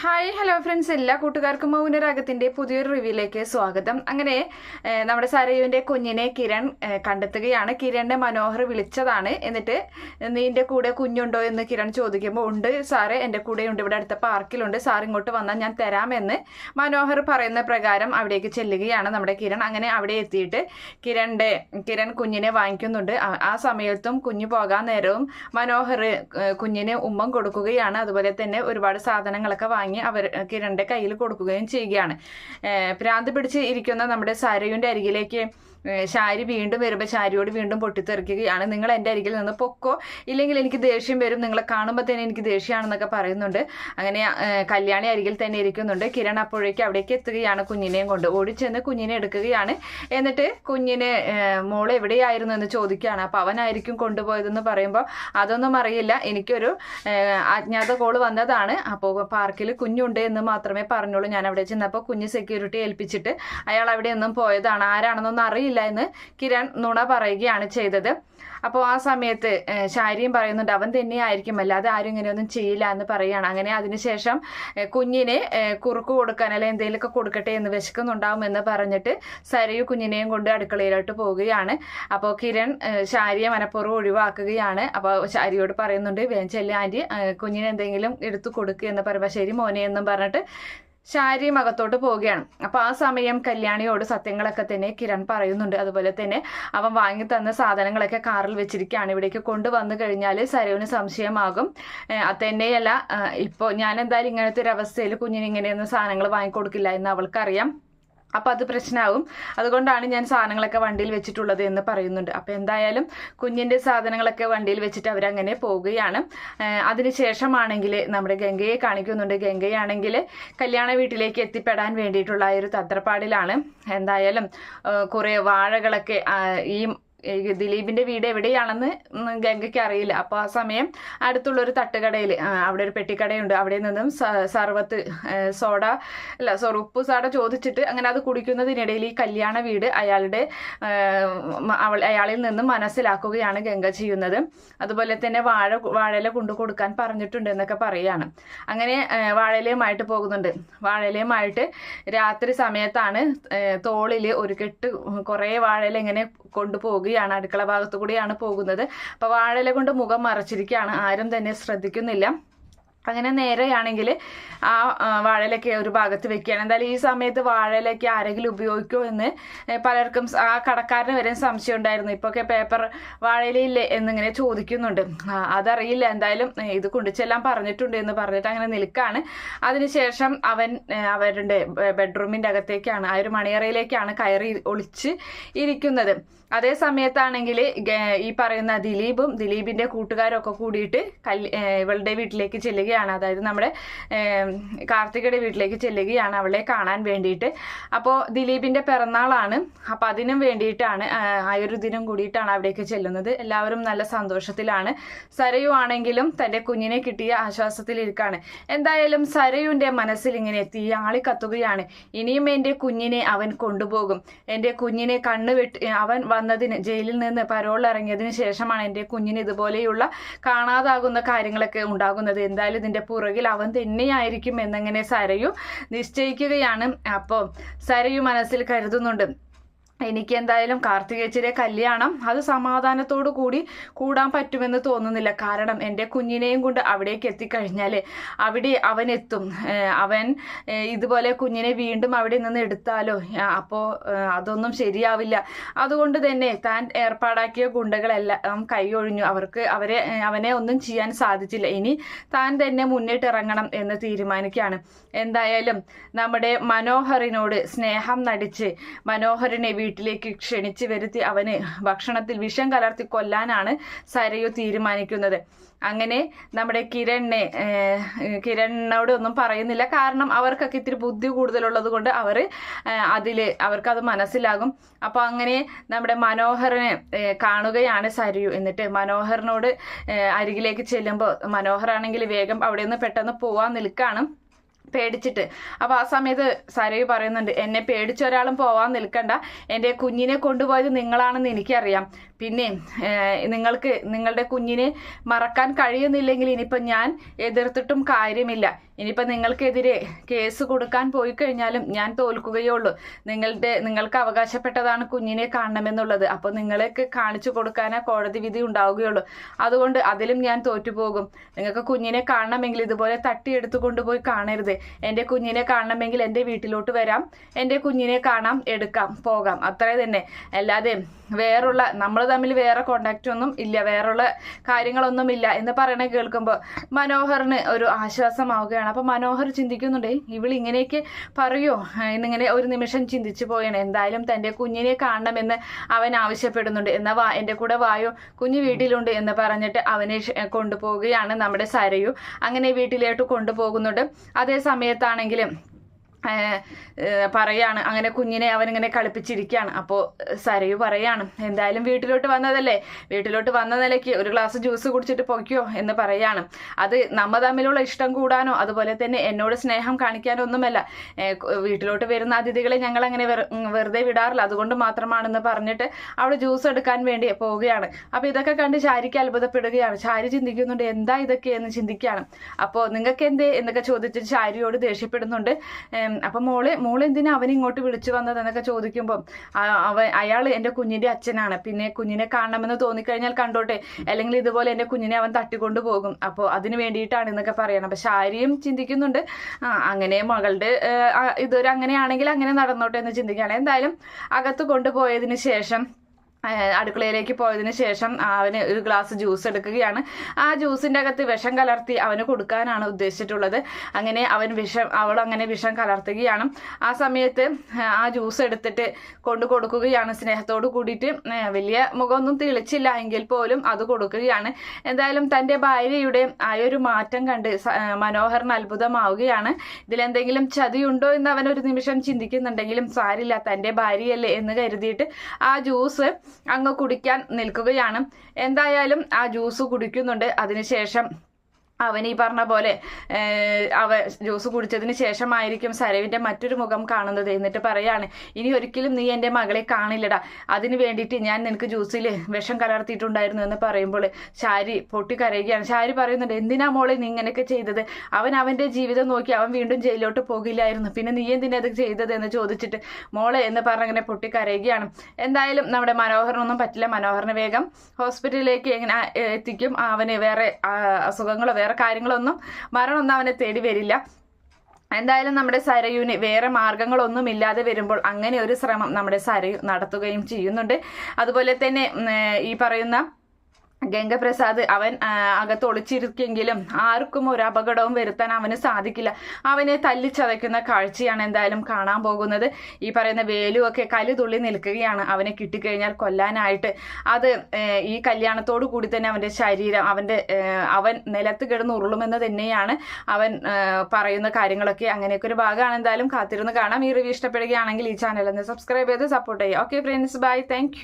Hi hello friends എല്ലാ കൂട്ടുകാർക്കും മൗനരാഗത്തിന്റെ പുതിയൊരു റിവ്യൂയിലേക്ക് സ്വാഗതം. അങ്ങനെ നമ്മുടെ സരയുവിന്റെ കുഞ്ഞിനെ കിരൺ കണ്ടെത്തുകയാണ്. കിരണിനെ മനോഹർ വിളിച്ചതാണ്. എന്നിട്ട് നിന്റെ കൂടെ കുഞ്ഞുണ്ടോ എന്ന് കിരൺ ചോദിക്കുമ്പോൾ ഉണ്ട് സാറേ എന്റെ കൂടെയുണ്ട്. ഇവിടെ അടുത്ത പാർക്കിലുണ്ട്. സാർ ഇങ്ങോട്ട് വന്നാൽ ഞാൻ തരാമെന്ന് മനോഹർ പറയുന്ന പ്രകാരം അവിടേക്ക് ചെല്ലുകയാണ് നമ്മുടെ കിരൺ. അങ്ങനെ അവിടെ എത്തിയിട്ട് കിരണിന്റെ കിരൺ കുഞ്ഞിനെ വാങ്ങിക്കുന്നുണ്ട്. ആ- സമയത്തും കുഞ്ഞ് പോകാൻ നേരവും മനോഹർ കുഞ്ഞിന് ഉമ്മം കൊടുക്കുകയാണ്. അതുപോലെ തന്നെ ഒരുപാട് സാധനങ്ങളൊക്കെ വാങ്ങി അവർ കിരണിന്റെ കയ്യിൽ കൊടുക്കുകയും ചെയ്യുകയാണ്. പ്രാന്ത് പിടിച്ച് ഇരിക്കുന്ന നമ്മുടെ സരയുവിന്റെ അരികിലേക്ക് ശാരി വീണ്ടും വരുമ്പോൾ ശാരിയോട് വീണ്ടും പൊട്ടിത്തെറിക്കുകയാണ്. നിങ്ങൾ എന്റെ അരികിൽ നിന്ന് പൊക്കോ? ഇല്ലെങ്കിൽ എനിക്ക് ദേഷ്യം വരും. നിങ്ങളെ കാണുമ്പോൾ തന്നെ എനിക്ക് ദേഷ്യമാണെന്നൊക്കെ പറയുന്നുണ്ട്. അങ്ങനെ കല്യാണി അരികിൽ തന്നെ ഇരിക്കുന്നുണ്ട്. കിരൺ അപ്പോഴേക്ക് അവിടേക്ക് എത്തുകയാണ് കുഞ്ഞിനെയും കൊണ്ട്. ഓടിച്ചെന്ന് കുഞ്ഞിനെ എടുക്കുകയാണ്. എന്നിട്ട് കുഞ്ഞിന് മോൾ എവിടെയായിരുന്നു എന്ന് ചോദിക്കുകയാണ്. അപ്പോൾ അവനായിരിക്കും കൊണ്ടുപോയതെന്ന് പറയുമ്പോൾ അതൊന്നും അറിയില്ല. എനിക്കൊരു അജ്ഞാത കോൾ വന്നതാണ്. അപ്പോൾ പാർക്കിൽ കുഞ്ഞുണ്ട് എന്ന് മാത്രമേ പറഞ്ഞുള്ളൂ. ഞാൻ അവിടെ ചെന്നപ്പോൾ കുഞ്ഞ് സെക്യൂരിറ്റി ഏൽപ്പിച്ചിട്ട് അയാൾ അവിടെ ഒന്നും പോയതാണ്. ആരാണെന്നൊന്നും അറിയില്ല എന്ന് കിരൺ നുണ പറയുകയാണ് ചെയ്തത്. അപ്പോൾ ആ സമയത്ത് ശാരിയും പറയുന്നുണ്ട് അവൻ തന്നെയായിരിക്കും. അല്ലാതെ ആരും ഇങ്ങനെയൊന്നും ചെയ്യില്ല എന്ന് പറയുകയാണ്. അങ്ങനെ അതിനുശേഷം കുഞ്ഞിനെ കുറുക്ക് കൊടുക്കാൻ അല്ലെങ്കിൽ എന്തെങ്കിലുമൊക്കെ കൊടുക്കട്ടെ എന്ന് വിശക്കുന്നുണ്ടാവും എന്ന് പറഞ്ഞിട്ട് സരയു കുഞ്ഞിനെയും കൊണ്ട് അടുക്കളയിലോട്ട് പോവുകയാണ്. അപ്പോൾ കിരൺ ശാരിയെ മനഃപൂർവം ഒഴിവാക്കുകയാണ്. അപ്പോൾ ശാരിയോട് പറയുന്നുണ്ട് വേൻ ചെല്ലി ആന്റി ഏഹ്, എന്തെങ്കിലും എടുത്തു കൊടുക്കുക എന്ന് പറയുമ്പോൾ ശരി മോനെ എന്നും പറഞ്ഞിട്ട് ശാരി അകത്തോട്ട് പോവുകയാണ്. അപ്പോൾ ആ സമയം കല്യാണിയോട് സത്യങ്ങളൊക്കെ തന്നെ കിരൺ പറയുന്നുണ്ട്. അതുപോലെ തന്നെ അവൻ വാങ്ങി തന്ന സാധനങ്ങളൊക്കെ കാറിൽ വെച്ചിരിക്കുകയാണ്. ഇവിടേക്ക് കൊണ്ടുവന്നു കഴിഞ്ഞാൽ സരവിന് സംശയമാകും. തന്നെയല്ല ഇപ്പോൾ ഞാൻ എന്തായാലും ഇങ്ങനത്തെ ഒരു അവസ്ഥയിൽ കുഞ്ഞിന് ഇങ്ങനെയൊന്നും സാധനങ്ങൾ വാങ്ങിക്കൊടുക്കില്ല എന്ന് അവൾക്കറിയാം. അപ്പം അത് പ്രശ്നമാവും അതുകൊണ്ടാണ് ഞാൻ സാധനങ്ങളൊക്കെ വണ്ടിയിൽ വെച്ചിട്ടുള്ളത് എന്ന് പറയുന്നുണ്ട്. അപ്പം എന്തായാലും കുഞ്ഞിന്റെ സാധനങ്ങളൊക്കെ വണ്ടിയിൽ വെച്ചിട്ട് അവരങ്ങനെ പോവുകയാണ്. അതിനുശേഷമാണെങ്കിൽ നമ്മുടെ ഗംഗയെ കാണിക്കുന്നുണ്ട്. ഗംഗയാണെങ്കിൽ കല്യാണ വീട്ടിലേക്ക് എത്തിപ്പെടാൻ വേണ്ടിയിട്ടുള്ള ഒരു തത്രപ്പാടിലാണ് എന്തായാലും കുറേ വാഴകളൊക്കെ ഈ ദിലീപിന്റെ വീട് എവിടെയാണെന്ന് ഗംഗയ്ക്ക് അറിയില്ല. അപ്പോൾ ആ സമയം അടുത്തുള്ള ഒരു തട്ടുകടയിൽ അവിടെ ഒരു പെട്ടിക്കടയുണ്ട്. അവിടെ നിന്നും സർവത്ത് സോഡ അല്ല സോറി ഉപ്പ് സോഡ ചോദിച്ചിട്ട് അങ്ങനെ അത് കുടിക്കുന്നതിനിടയിൽ ഈ കല്യാണ വീട് അയാളുടെ അവൾ അയാളിൽ നിന്നും മനസ്സിലാക്കുകയാണ് ഗംഗ ചെയ്യുന്നത്. അതുപോലെ തന്നെ വാഴ വാഴയില കൊണ്ടു കൊടുക്കാൻ പറഞ്ഞിട്ടുണ്ട് എന്നൊക്കെ പറയുകയാണ് അങ്ങനെ വാഴയിലയുമായിട്ട് പോകുന്നുണ്ട്. വാഴയിലയുമായിട്ട് രാത്രി സമയത്താണ് തോളിൽ ഒരു കെട്ട് കുറേ വാഴയില ഇങ്ങനെ കൊണ്ടുപോവുകയാണ് അടുക്കള ഭാഗത്തു കൂടിയാണ് പോകുന്നത്. അപ്പോൾ വാഴയില കൊണ്ട് മുഖം മറച്ചിരിക്കുകയാണ്. ആരും തന്നെ ശ്രദ്ധിക്കുന്നില്ല. അങ്ങനെ നേരെയാണെങ്കിൽ ആ വാഴയിലൊക്കെ ഒരു ഭാഗത്ത് വെക്കുകയാണ്. എന്തായാലും ഈ സമയത്ത് വാഴയിലൊക്കെ ആരെങ്കിലും ഉപയോഗിക്കുമോ എന്ന് പലർക്കും ആ കടക്കാരന് വരെ സംശയം ഉണ്ടായിരുന്നു ഇപ്പൊക്കെ പേപ്പർ വാഴയിലില്ലേ എന്നിങ്ങനെ ചോദിക്കുന്നുണ്ട്. അതറിയില്ല. എന്തായാലും ഇത് കൊണ്ടുചെല്ലാൻ പറഞ്ഞിട്ടുണ്ട് എന്ന് പറഞ്ഞിട്ട് അങ്ങനെ നിൽക്കാണ് അതിനുശേഷം അവൻ അവരുടെ ബെഡ്റൂമിന്റെ അകത്തേക്കാണ് ആ ഒരു മണിയറയിലേക്കാണ് കയറി ഒളിച്ച് ഇരിക്കുന്നത്. അതേ സമയത്താണെങ്കിൽ ഈ പറയുന്ന ദിലീപും ദിലീപിന്റെ കൂട്ടുകാരും ഒക്കെ കൂടിയിട്ട് കൽ ഇവളുടെ വീട്ടിലേക്ക് ചെല്ലുകയാണ്. അതായത് നമ്മുടെ കാർത്തികയുടെ വീട്ടിലേക്ക് ചെല്ലുകയാണ് അവളെ കാണാൻ വേണ്ടിയിട്ട്. അപ്പോൾ ദിലീപിന്റെ പിറന്നാളാണ്. അപ്പോൾ അതിനും വേണ്ടിയിട്ടാണ് ആ ഒരു ദിനം കൂടിയിട്ടാണ് അവിടേക്ക് ചെല്ലുന്നത്. എല്ലാവരും നല്ല സന്തോഷത്തിലാണ്. സരയു ആണെങ്കിലും തന്റെ കുഞ്ഞിനെ കിട്ടിയ ആശ്വാസത്തിലിരിക്കാണ് എന്തായാലും സരയുന്റെ മനസ്സിൽ ഇങ്ങനെ തീയാളി കത്തുകയാണ്. ഇനിയും എന്റെ കുഞ്ഞിനെ അവൻ കൊണ്ടുപോകും. എന്റെ കുഞ്ഞിനെ കണ്ണുവെട്ടി അവൻ വന്നതിന് ജയിലിൽ നിന്ന് പരോൾ ഇറങ്ങിയതിന് ശേഷമാണ് എന്റെ കുഞ്ഞിന് ഇതുപോലെയുള്ള കാണാതാകുന്ന കാര്യങ്ങളൊക്കെ ഉണ്ടാകുന്നത്. എന്തായാലും ഇതിന്റെ പുറകിൽ അവൻ തന്നെയായിരിക്കും എന്നങ്ങനെ സരയു നിശ്ചയിക്കുകയാണ്. അപ്പോൾ സരയു മനസ്സിൽ കരുതുന്നുണ്ട്. എനിക്ക് എന്തായാലും കാർത്തികേച്ചിയുടെ കല്യാണം അത് സമാധാനത്തോടു കൂടി കൂടാൻ പറ്റുമെന്ന് തോന്നുന്നില്ല. കാരണം എന്റെ കുഞ്ഞിനെയും കൊണ്ട് അവിടേക്ക് എത്തിക്കഴിഞ്ഞാൽ അവിടെ അവൻ എത്തും. അവൻ ഇതുപോലെ കുഞ്ഞിനെ വീണ്ടും അവിടെ നിന്ന് എടുത്താലോ? അപ്പോൾ അതൊന്നും ശരിയാവില്ല. അതുകൊണ്ട് തന്നെ താൻ ഏർപ്പാടാക്കിയ ഗുണ്ടകളെല്ലാം കൈയൊഴിഞ്ഞു അവർക്ക് അവരെ അവനെ ഒന്നും ചെയ്യാൻ സാധിച്ചില്ല. ഇനി താൻ തന്നെ മുന്നിട്ടിറങ്ങണം എന്ന് തീരുമാനിക്കുകയാണ്. എന്തായാലും നമ്മുടെ മനോഹറിനോട് സ്നേഹം നടിച്ച് മനോഹറിനെ വീട്ടിലേക്ക് ക്ഷണിച്ചു വരുത്തി അവന് ഭക്ഷണത്തിൽ വിഷം കലർത്തി കൊല്ലാനാണ് സരയു തീരുമാനിക്കുന്നത്. അങ്ങനെ നമ്മുടെ കിരണിനെ കിരണിനോട് ഒന്നും പറയുന്നില്ല. കാരണം അവർക്കൊക്കെ ഇത്തിരി ബുദ്ധി കൂടുതലുള്ളത് കൊണ്ട് അവർ അതിൽ അവർക്കത് മനസ്സിലാകും. അപ്പോൾ അങ്ങനെ നമ്മുടെ മനോഹറിനെ കാണുകയാണ് സരയു. എന്നിട്ട് മനോഹറിനോട് അരികിലേക്ക് ചെല്ലുമ്പോൾ മനോഹറാണെങ്കിൽ വേഗം അവിടെ നിന്ന് പെട്ടെന്ന് പോവാൻ നിൽക്കുകയാണ് പേടിച്ചിട്ട്. അപ്പോൾ ആ സമയത്ത് സരയു പറയുന്നുണ്ട് എന്നെ പേടിച്ച ഒരാളും പോവാൻ നിൽക്കണ്ട. എന്റെ കുഞ്ഞിനെ കൊണ്ടുപോയത് നിങ്ങളാണെന്ന് എനിക്കറിയാം. പിന്നെ നിങ്ങൾക്ക് നിങ്ങളുടെ കുഞ്ഞിനെ മറക്കാൻ കഴിയുന്നില്ലെങ്കിൽ ഇനിയിപ്പം ഞാൻ എതിർത്തിട്ടും കാര്യമില്ല. ഇനിയിപ്പം നിങ്ങൾക്കെതിരെ കേസ് കൊടുക്കാൻ പോയി കഴിഞ്ഞാലും ഞാൻ തോൽക്കുകയുള്ളൂ നിങ്ങളുടെ നിങ്ങൾക്ക് അവകാശപ്പെട്ടതാണ് കുഞ്ഞിനെ കാണണമെന്നുള്ളത്. അപ്പോൾ നിങ്ങൾക്ക് കാണിച്ചു കൊടുക്കാനേ കോടതി വിധി ഉണ്ടാവുകയുള്ളൂ. അതുകൊണ്ട് അതിലും ഞാൻ തോറ്റുപോകും. നിങ്ങൾക്ക് കുഞ്ഞിനെ കാണണമെങ്കിൽ ഇതുപോലെ തട്ടിയെടുത്തു കൊണ്ടുപോയി കാണരുത്. എന്റെ കുഞ്ഞിനെ കാണണമെങ്കിൽ എന്റെ വീട്ടിലോട്ട് വരാം. എന്റെ കുഞ്ഞിനെ കാണാം എടുക്കാം പോകാം. അത്രേ തന്നെ. അല്ലാതെ വേറുള്ള നമ്മൾ തമ്മിൽ വേറെ കോണ്ടാക്റ്റ് ഒന്നും ഇല്ല വേറുള്ള കാര്യങ്ങളൊന്നും ഇല്ല എന്ന് പറയണ കേൾക്കുമ്പോൾ മനോഹറിന് ഒരു ആശ്വാസമാവുകയാണ്. അപ്പോൾ മനോഹർ ചിന്തിക്കുന്നുണ്ട് ഇവൾ ഇങ്ങനെയൊക്കെ പറയോ? എന്നിങ്ങനെ ഒരു നിമിഷം ചിന്തിച്ചു പോയാണ് എന്തായാലും തന്റെ കുഞ്ഞിനെ കാണണമെന്ന് അവൻ ആവശ്യപ്പെടുന്നുണ്ട്. എന്നാൽ വാ എന്റെ കൂടെ വായോ? കുഞ്ഞ് വീട്ടിലുണ്ട് എന്ന് പറഞ്ഞിട്ട് അവനെ കൊണ്ടുപോവുകയാണ് നമ്മുടെ സരയു. അങ്ങനെ വീട്ടിലോട്ട് കൊണ്ടുപോകുന്നുണ്ട്. അതേ സമയത്താണെങ്കിലും പറയാണ്. അങ്ങനെ കുഞ്ഞിനെ അവനിങ്ങനെ കളിപ്പിച്ചിരിക്കുകയാണ് അപ്പോൾ സരയു പറയാണ് എന്തായാലും വീട്ടിലോട്ട് വന്നതല്ലേ? വീട്ടിലോട്ട് വന്ന നിലയ്ക്ക് ഒരു ഗ്ലാസ് ജ്യൂസ് കുടിച്ചിട്ട് പൊയ്ക്കോ എന്ന് പറയാണ്. അത് നമ്മ തമ്മിലുള്ള ഇഷ്ടം കൂടാനോ അതുപോലെ തന്നെ എന്നോട് സ്നേഹം കാണിക്കാനോ ഒന്നുമല്ല വീട്ടിലോട്ട് വരുന്ന അതിഥികളെ ഞങ്ങൾ അങ്ങനെ വെറുതെ വിടാറില്ല. അതുകൊണ്ട് മാത്രമാണെന്ന് പറഞ്ഞിട്ട് അവിടെ ജ്യൂസ് എടുക്കാൻ വേണ്ടി പോവുകയാണ്. അപ്പോൾ ഇതൊക്കെ കണ്ട് ശാരിക്ക് അത്ഭുതപ്പെടുകയാണ്. ശാരി ചിന്തിക്കുന്നുണ്ട് എന്താ ഇതൊക്കെ? എന്ന് ചിന്തിക്കുകയാണ്. അപ്പോൾ നിങ്ങൾക്ക് എന്തേ എന്നൊക്കെ ചോദിച്ചിട്ട് ശാരിയോട് ദേഷ്യപ്പെടുന്നുണ്ട്. അപ്പം മോൾ മോൾ എന്തിനാ അവൻ ഇങ്ങോട്ട് വിളിച്ചു വന്നത് എന്നൊക്കെ ചോദിക്കുമ്പോൾ അവൻ അയാൾ എന്റെ കുഞ്ഞിന്റെ അച്ഛനാണ്. പിന്നെ കുഞ്ഞിനെ കാണണമെന്ന് തോന്നിക്കഴിഞ്ഞാൽ കണ്ടോട്ടെ അല്ലെങ്കിൽ ഇതുപോലെ എന്റെ കുഞ്ഞിനെ അവൻ തട്ടിക്കൊണ്ടു പോകും. അപ്പോൾ അതിന് വേണ്ടിയിട്ടാണ് എന്നൊക്കെ പറയണം. പക്ഷെ ശാരിയും ചിന്തിക്കുന്നുണ്ട്. അങ്ങനെ മകളുടെ ഇതൊരു അങ്ങനെയാണെങ്കിൽ അങ്ങനെ നടന്നോട്ടെ എന്ന് ചിന്തിക്കുകയാണ്. എന്തായാലും അകത്ത് കൊണ്ടുപോയതിന് ശേഷം അടുക്കളയിലേക്ക് പോയതിന് ശേഷം അവന് ഒരു ഗ്ലാസ് ജ്യൂസ് എടുക്കുകയാണ്. ആ ജ്യൂസിന്റെ അകത്ത് വിഷം കലർത്തി അവന് കൊടുക്കാനാണ് ഉദ്ദേശിച്ചിട്ടുള്ളത്. അങ്ങനെ അവൻ വിഷം അവൾ അങ്ങനെ വിഷം കലർത്തുകയാണ്. ആ സമയത്ത് ആ ജ്യൂസ് എടുത്തിട്ട് കൊണ്ടു കൊടുക്കുകയാണ്. സ്നേഹത്തോട് കൂടിയിട്ട് വലിയ മുഖമൊന്നും തെളിച്ചില്ല എങ്കിൽ പോലും അത് കൊടുക്കുകയാണ്. എന്തായാലും തന്റെ ഭാര്യയുടെ ആ ഒരു മാറ്റം കണ്ട് മനോഹരന് അത്ഭുതമാവുകയാണ്. ഇതിലെന്തെങ്കിലും ചതിയുണ്ടോ എന്ന് അവൻ ഒരു നിമിഷം ചിന്തിക്കുന്നുണ്ടെങ്കിലും സാരില്ല തന്റെ ഭാര്യയല്ലേ എന്ന് കരുതിയിട്ട് ആ ജ്യൂസ് അങ്ങ് കുടിക്കാൻ നിൽക്കുകയാണ്. എന്തായാലും ആ ജ്യൂസ് കുടിക്കുന്നുണ്ട്. അതിനുശേഷം അവൻ ഈ പറഞ്ഞ പോലെ അവ ജ്യൂസ് കുടിച്ചതിന് ശേഷമായിരിക്കും സരവിന്റെ മറ്റൊരു മുഖം കാണുന്നത് എന്നിട്ട് പറയാണ് ഇനി ഒരിക്കലും നീ എന്റെ മകളെ കാണില്ലടാ. അതിന് വേണ്ടിയിട്ട് ഞാൻ നിനക്ക് ജ്യൂസിൽ വിഷം കലർത്തിയിട്ടുണ്ടായിരുന്നു എന്ന് പറയുമ്പോൾ ശാരി പൊട്ടിക്കരയുകയാണ്. ശാരി പറയുന്നുണ്ട് എന്തിനാ മോളെ നീ ഇങ്ങനെയൊക്കെ ചെയ്തത്? അവൻ അവന്റെ ജീവിതം നോക്കി അവൻ വീണ്ടും ജയിലിലോട്ട് പോകില്ലായിരുന്നു. പിന്നെ നീ എന്തിനാ അത് ചെയ്തത്? എന്ന് ചോദിച്ചിട്ട് മോളെ എന്ന് പറഞ്ഞങ്ങനെ പൊട്ടിക്കരയുകയാണ്. എന്തായാലും നമ്മുടെ മനോഹറിനൊന്നും പറ്റില്ല. മനോഹറിന് വേഗം ഹോസ്പിറ്റലിലേക്ക് എങ്ങനെ എത്തിക്കും. അവന് വേറെ അസുഖങ്ങളോ വേറെ കാര്യങ്ങളൊന്നും മരണമൊന്നും അവനെ തേടി വരില്ല. എന്തായാലും നമ്മുടെ സരയുവിന് വേറെ മാർഗങ്ങളൊന്നും ഇല്ലാതെ വരുമ്പോൾ അങ്ങനെ ഒരു ശ്രമം നമ്മുടെ സരയു നടത്തുകയും ചെയ്യുന്നുണ്ട്. അതുപോലെ തന്നെ ഈ പറയുന്ന ഗംഗപ്രസാദ് അവൻ അകത്ത് ഒളിച്ചിരിക്കെങ്കിലും ആർക്കും ഒരു അപകടവും വരുത്താൻ അവന് സാധിക്കില്ല. അവനെ തല്ലിച്ചതയ്ക്കുന്ന കാഴ്ചയാണ് എന്തായാലും കാണാൻ പോകുന്നത്. ഈ പറയുന്ന വേലുവൊക്കെ കലി തുള്ളി നിൽക്കുകയാണ് അവനെ കിട്ടിക്കഴിഞ്ഞാൽ കൊല്ലാനായിട്ട്. അത് ഈ കല്യാണത്തോടു കൂടി തന്നെ അവന്റെ ശരീരം അവന്റെ അവൻ നിലത്ത് കിടന്ന് ഉരുളുമെന്ന് തന്നെയാണ് അവൻ പറയുന്ന കാര്യങ്ങളൊക്കെ. അങ്ങനെയൊക്കെ ഒരു ഭാഗമാണ് എന്തായാലും കാത്തിരുന്ന് കാണാം. ഈ റിവ്യൂ ഇഷ്ടപ്പെടുകയാണെങ്കിൽ ഈ ചാനൽ ഒന്ന് സബ്സ്ക്രൈബ് ചെയ്ത് സപ്പോർട്ട് ചെയ്യുക. Okay friends bye thank